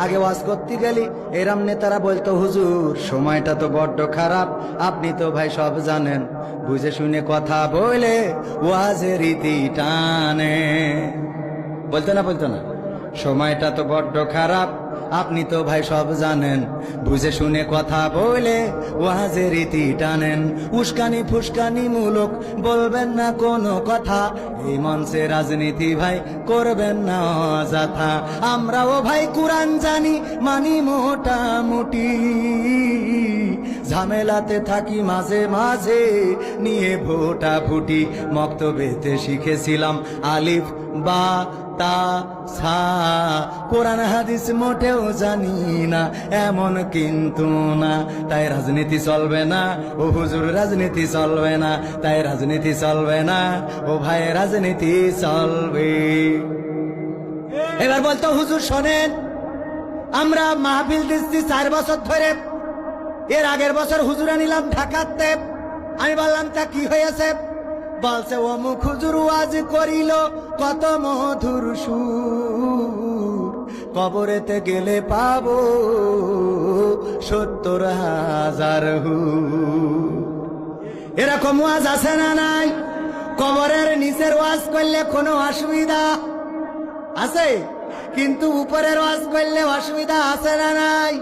আগে ওয়াজ করতে গেলি, এরাম নেতারা বলতো, হুজুর, সময়টা তো বড্ড খারাপ, আপনি তো ভাই সব জানেন। বুঝে শুনে কথা বলে ওয়াজের রীতি টানে। বলতো না বলতো না? সময়টা তো বড্ড খারাপ আপনি তো ভাই সব জানেন। বুঝে শুনে কথা বলে ওয়াজে রীতি টানেন। উস্কানি ফুস্কানি মূলক বলবেন না কোনো কথা। এই মঞ্চে রাজনীতি ভাই করবেন না অযথা। আমরাও ভাই কোরআন জানি, মানি মোটামুটি। ঝামেলাতে থাকি মাঝে মাঝে। নিয়ে ভোটা ফুটি মক্তবেতে শিখেছিলাম। আলিফ, বা, তা, সা। কোরআন, হাদিস মোটেও জানি না, এমন কিন্তু না। তাই রাজনীতি চলবে না, ও হুজুর রাজনীতি চলবে না। তাই রাজনীতি চলবে না, ও ভাই রাজনীতি চলবে। এবার বলতো, হুজুর শোনেন, আমরা মাহফিল দিচ্ছি চার বছর ধরে। এর আগের বছর হুজুরা নিলাম ঢাকাতে। আমি বললাম, তা কি হয়েছে? বলছে, অমুক হুজুর ওয়াজ করিল, কত মধুর সুর। কবরেতে গেলে পাবো সত্তর হাজার হুর। এরকম ওয়াজ আছে না নাই? কবরের নিচের ওয়াজ করলে কোনো অসুবিধা আছে? কিন্তু উপরের ওয়াজ করলে অসুবিধা আছে না নাই?